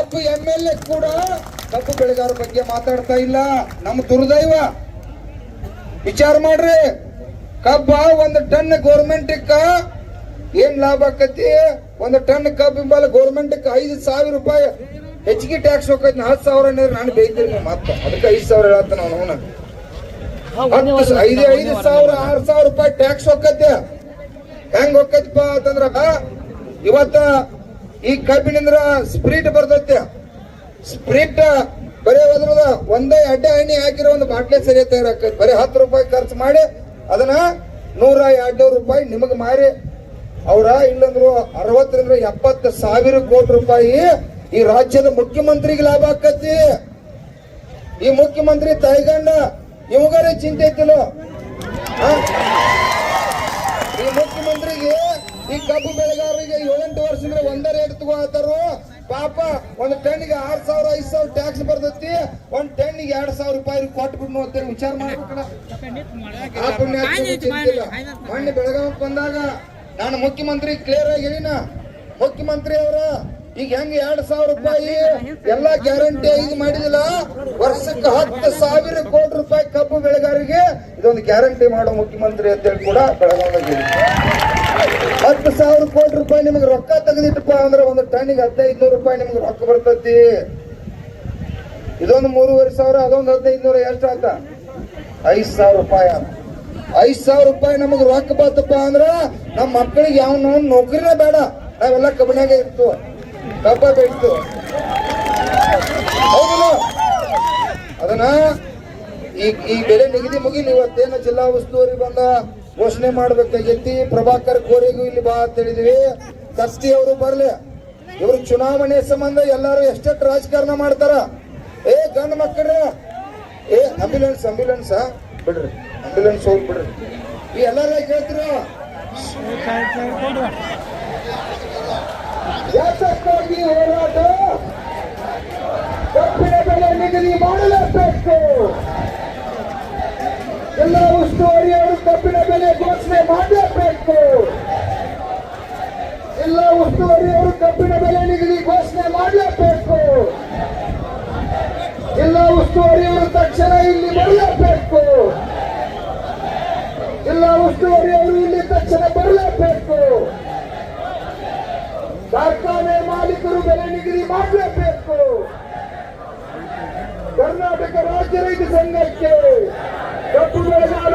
ಒಬ್ಬ M L A ಕೂಡ ಕಬ್ಬು ಬೆಳೆಗಾರ ಬಗ್ಗೆ ಮಾತಾಡ್ತಾ ಇಲ್ಲ. ನಮ್ಮ ದುರ್ದೈವ. ವಿಚಾರ ಮಾಡ್ರಿ. ಕಬ್ಬ ಒಂದು ಟನ್ ಗೋರ್ಮೆಂಟ್ ಏನ್ ಲಾಭ ಆಕತಿ? ಒಂದು ಟನ್ ಕಬ್ಬು ಮೇಲೆ ಗೌರ್ಮೆಂಟ್ ಐದು ಸಾವಿರ ರೂಪಾಯಿ ಹೆಚ್ಚಿಗೆ ಟ್ಯಾಕ್ಸ್ ಹೋಗೈತಿ. ಹತ್ತು ಸಾವಿರ ಅಂದ್ರೆ ನಾನು ಬೇಯ್ತೀನಿ ಮತ್ತೆ ಅದಕ್ಕೆ ಐದು ಸಾವಿರ ಹೇಳತ್ತ ನಾನು ಅವನ. ಹತ್ತು ಐದು ಐದು ಸಾವಿರ ಆರು ಸಾವಿರ ರೂಪಾಯಿ ಟ್ಯಾಕ್ಸ್ ಹೋಗತ್ತೆ ಹೆಂಗ್ ಹೋಗೈತಿಪ್ಪ ಅಂತಂದ್ರ ಇವತ್ತ ಈ ಕಬ್ಬಿನಿಂದ ಸ್ಪ್ರಿಟ್ ಬರ್ತೈತೆ. ಸ್ಪ್ರಿಟ್ ಬರೀ ಅದ್ರದ ಒಂದೇ ಅಡ್ಡ ಎಣ್ಣೆ ಹಾಕಿರೋ ಒಂದು ಬಾಟ್ಲೆ ಸರಿ ತಯಾರಾಕೈತಿ ಬರೀ ಹತ್ತು ರೂಪಾಯಿ ಖರ್ಚು ಮಾಡಿ ಅದನ್ನ ನೂರ ಎರಡ್ನೂರು ರೂಪಾಯಿ ನಿಮಗೆ ಮಾರಿ ಅವರ ಇಲ್ಲಂದ್ರು ಅರವತ್ತರಿಂದ ಎಪ್ಪತ್ತು ಸಾವಿರ ಕೋಟಿ ರೂಪಾಯಿ ಈ ರಾಜ್ಯದ ಮುಖ್ಯಮಂತ್ರಿಗೆ ಲಾಭ ಆಕತಿ ಈ ಮುಖ್ಯಮಂತ್ರಿ ತಾಯ್ಗಂಡ, ಇವಾಗರೇ ಚಿಂತೆ ಐತಿಲ್ಲ? ಈ ಮುಖ್ಯಮಂತ್ರಿಗೆ ಈ ಕಬ್ಬು ಬೆಳೆಗಾರರಿಗೆ ತಗೋತಾರು ಪಾಪ ಒಂದು ಟನ್ನಿಗೆ ಆರ್ ಸಾವಿರ ಐದ್ ಸಾವಿರ ಟ್ಯಾಕ್ಸ್ ಬರ್ತೈತಿ. ಒಂದ್ ಟನ್ನಿಗೆ ಎರಡ್ ಸಾವಿರ ರೂಪಾಯಿ ಕೊಟ್ಬಿಟ್ಟು ಅಂತೇಳಿ ವಿಚಾರ ಮಾಡ್ಬೇಕಲ್ಲ. ಆ ಮೊನ್ನೆ ಬೆಳಗಾವಕ್ಕೆ ಬಂದಾಗ ನಾನು ಮುಖ್ಯಮಂತ್ರಿ ಕ್ಲಿಯರ್ ಆಗಿ ಹೇಳಿನ. ಮುಖ್ಯಮಂತ್ರಿ ಅವರ ಈಗ ಹೆಂಗ್ ಎರಡ್ ಸಾವಿರ ರೂಪಾಯಿ ಎಲ್ಲಾ ಗ್ಯಾರಂಟಿ ಇದು ಮಾಡಿದಿಲ್ಲ. ವರ್ಷಕ್ಕೆ ಹತ್ತು ಸಾವಿರ ಕೋಟಿ ರೂಪಾಯಿ ಕಬ್ಬು ಬೆಳೆಗಾರರಿಗೆ ಇದೊಂದು ಗ್ಯಾರಂಟಿ ಮಾಡೋ ಮುಖ್ಯಮಂತ್ರಿ ಅಂತೇಳಿ ಕೂಡ ಬೆಳಗಾವಿ. ಹತ್ತು ಸಾವಿರ ಕೋಟಿ ರೂಪಾಯಿ ನಿಮಗೆ ರೊಕ್ಕ ತೆಗೆದಿಟ್ಟಪ್ಪ ಅಂದ್ರೆ ಒಂದು ಟನ್ನಿಗೆ ಹದಿನೈದು ನೂರು ರೂಪಾಯಿ ನಿಮ್ಗೆ ರೊಕ್ಕ ಬರ್ತೈತಿ. ಇದೊಂದು ಮೂರುವರೆ ಸಾವಿರ, ಅದೊಂದು ಹದಿನೈದು ನೂರ ಎಷ್ಟು ಆತ? ಐದ್ ಸಾವಿರ ರೂಪಾಯಿ. ಐದ್ ಸಾವಿರ ರೂಪಾಯಿ ನಮಗ್ ರೊಕ್ಕ ಬಂತಪ್ಪ ಅಂದ್ರ ನಮ್ಮ ಮಕ್ಕಳಿಗೆ ಯಾವ ನೌಕರಿನೇ ಬೇಡ. ನಾವೆಲ್ಲ ಕಬ್ಬನಾಗ ಇರ್ತು. ಕಬ್ಬ ಬೆಳ್ತು ಅದನ್ನ ಈ ಈ ಬೆಲೆ ನಿಗದಿ ಮುಗಿಲಿ ಇವತ್ತೇನು ಜಿಲ್ಲಾ ಉಸ್ತುವಾರಿ ಬಂದ? ಘೋಷಣೆ ಮಾಡ್ಬೇಕಾಗೈತಿ ಪ್ರಭಾಕರ್ ಕೋರಿಗೂ ಇಲ್ಲಿ ಬಾ ಅಂತ ಹೇಳಿದ್ವಿ. ಕಸ್ತಿ ಅವರು ಬರ್ಲಿ. ಇವರು ಚುನಾವಣೆ ಸಂಬಂಧ ಎಲ್ಲಾರು ಎಷ್ಟೆಷ್ಟು ರಾಜಕಾರಣ ಮಾಡ್ತಾರ? ಏ, ಗಂಡ ಮಕ್ಕಳ್ರೆ ಏ ಅಂಬ್ಯುಲೆನ್ಸ್ ಅಂಬ್ಯುಲೆನ್ಸ್ ಬಿಡ್ರಿ. ಅಂಬ್ಯುಲೆನ್ಸ್ ಹೋಗ್ಬಿಡ್ರಿ. ಈ ಎಲ್ಲಾರ ಕೇಳ್ತಿರ ಯಾತಕ್ಕಾಗಿ ಹೋರಾಟ ಕಬ್ಬಿನ ಬೆಲೆ ನಿಗದಿ ಮಾಡಲೇಬೇಕು ಎಲ್ಲ ಉಸ್ತುವಾರಿಯವರು ಕಬ್ಬಿನ ಬೆಲೆ ಘೋಷಣೆ ಮಾಡಲೇಬೇಕು. ಎಲ್ಲ ಉಸ್ತುವಾರಿಯವರು ಕಬ್ಬಿನ ಬೆಲೆ ನಿಗದಿ ಘೋಷಣೆ ಮಾಡಲೇಬೇಕು. ಎಲ್ಲ ಉಸ್ತುವಾರಿಯವರು ತಕ್ಷಣ ಇಲ್ಲಿ ಬರಲೇಬೇಕು. ಎಲ್ಲ ಉಸ್ತುವಾರಿಯವರು ಇಲ್ಲಿ ತಕ್ಷಣ ಬರಲೇಬೇಕು. ಕಾರ್ಖಾನೆ ಮಾಲೀಕರು ಬೆಲೆ ನಿಗದಿ ಮಾಡಲೇಬೇಕು. ಕರ್ನಾಟಕ ರಾಜ್ಯ ರೈತ ಸಂಘಕ್ಕೆ ಕಬ್ಬು ಬೆಳೆಗಾರ